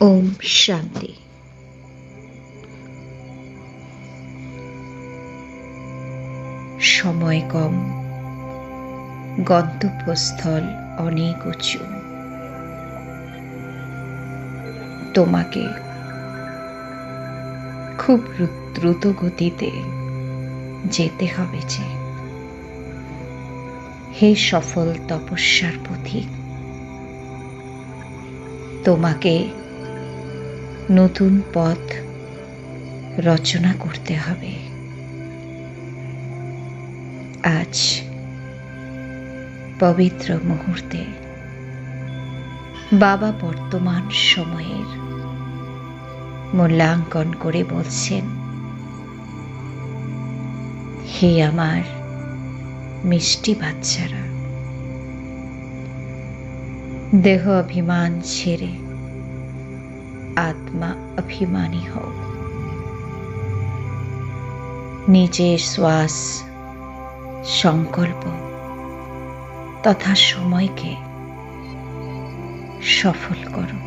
ওম শান্তি। সময় কম, গন্তব্যস্থল অনেক উঁচু। তোমাকে খুব দ্রুত গতিতে যেতে হবে যে। হে সফল তপস্যার পথিক, তোমাকে নতুন পথ রচনা করতে হবে। আজ পবিত্র মুহূর্তে বাবা বর্তমান সময়ের মূল্যাঙ্কন করে বলছেন, হে আমার মিষ্টি বাচ্চারা, দেহ অভিমান ছেড়ে আত্মা অভিমানী হও নিজের শ্বাস, সংকল্প তথা সময়কে সফল করো।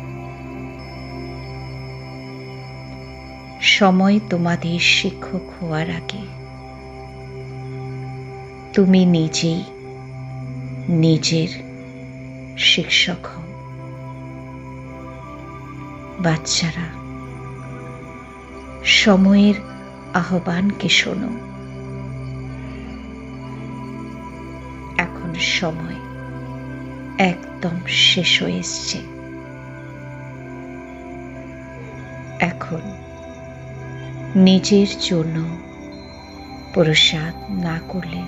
সময় তোমাদের শিক্ষক হওয়ার আগে তুমি নিজেই নিজের শিক্ষক হও। বাচ্চারা। সময়ের আহ্বানকে শোনো। এখন সময় একদম শেষ হয়ে এসছে। এখন নিজের জন্য প্রসাদ না করলে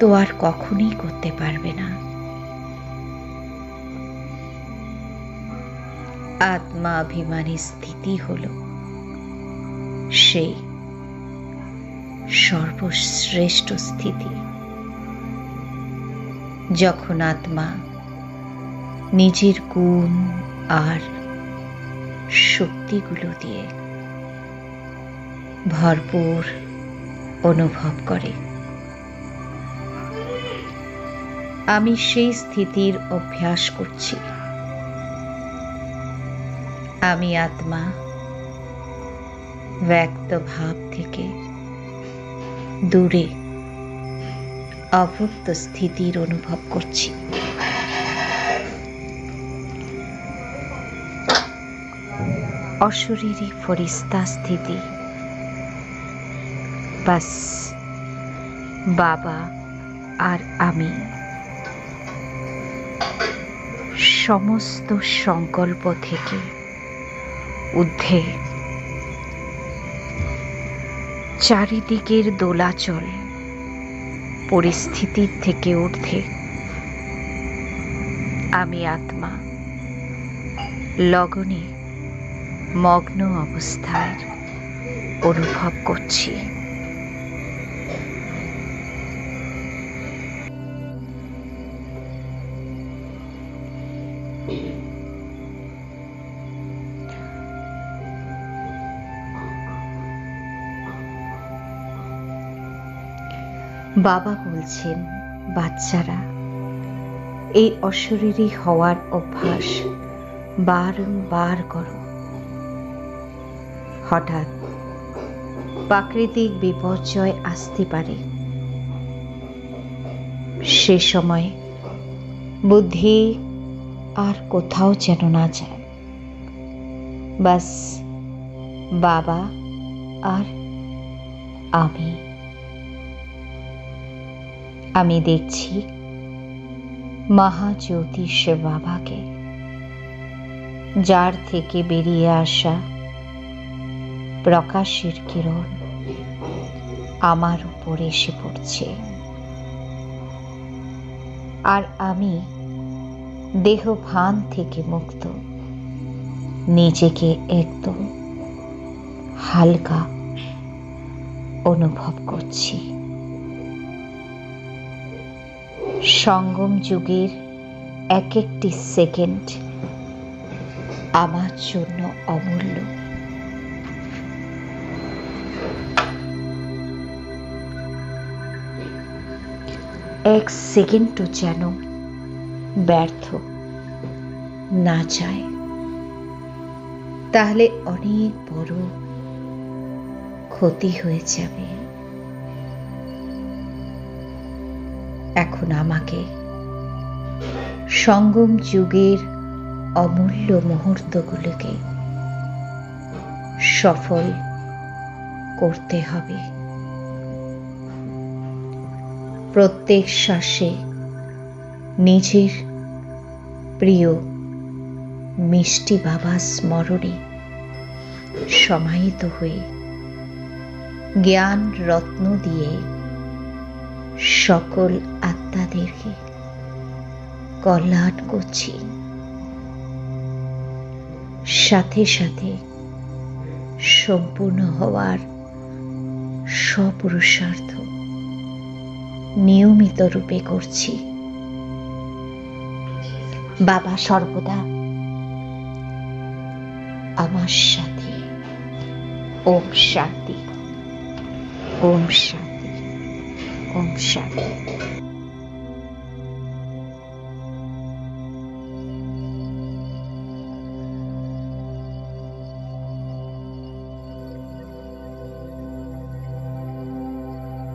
তো আর কখনই করতে পারবে না। আত্মা অভিমানী স্থিতি হল সেই সর্বশ্রেষ্ঠ স্থিতি। যখন আত্মা নিজের গুণ আর শক্তিগুলো দিয়ে ভরপুর অনুভব করে, আমি সেই স্থিতির অভ্যাস করছি। আমি আত্মা ব্যক্ত ভাব থেকে দূরে অভুক্ত স্থিতির অনুভব করছি। অশরীরী ফরিস্তা স্থিতি। বাস, বাবা আর আমি সমস্ত সংকল্প থেকে ঊর্ধ্বে। চারিদিকের দোলাচল পরিস্থিতির থেকে ঊর্ধ্বে। আমি আত্মা লগনে মগ্ন অবস্থায় অনুভব করছি। বাবা বলছেন, বাচ্চারা, এই অশরীরী হওয়ার অভ্যাস বারংবার করো। হঠাৎ প্রাকৃতিক বিপর্যয় আসতে পারে। সে সময় বুদ্ধি আর কোথাও যেন না যায়। বাস বাবা আর আমি। আমি দেখছি মহাজ্যোতিষ বাবাকে, যার থেকে বেরিয়ে আসা প্রকাশের কিরণ আমার উপর এসে পড়ছে। আর আমি দেহ ভান থেকে মুক্ত, নিজেকে একদম হালকা অনুভব করছি। সঙ্গম যুগের এক একটি সেকেন্ড আমার জন্য অমূল্য। এক সেকেন্ডও যেন ব্যর্থ না যায়। তাহলে অনেক বড় ক্ষতি হয়ে যাবে। এখন আমাকে। সঙ্গম যুগের অমূল্য মুহূর্তগুলোকে সফল করতে হবে। প্রত্যেক শ্বাসে নিজের প্রিয় মিষ্টি বাবা স্মরণে সমাহিত হয়ে জ্ঞান রত্ন দিয়ে সকল আত্মাদেরকে কল্যাণ করছি। সাথে সাথে সম্পূর্ণ হওয়ার সপুরুষার্থ নিয়মিত রূপে করছি। বাবা সর্বদা আমার সাথে। ওম শান্তি। ওম শান্তি। ওম শান্তি।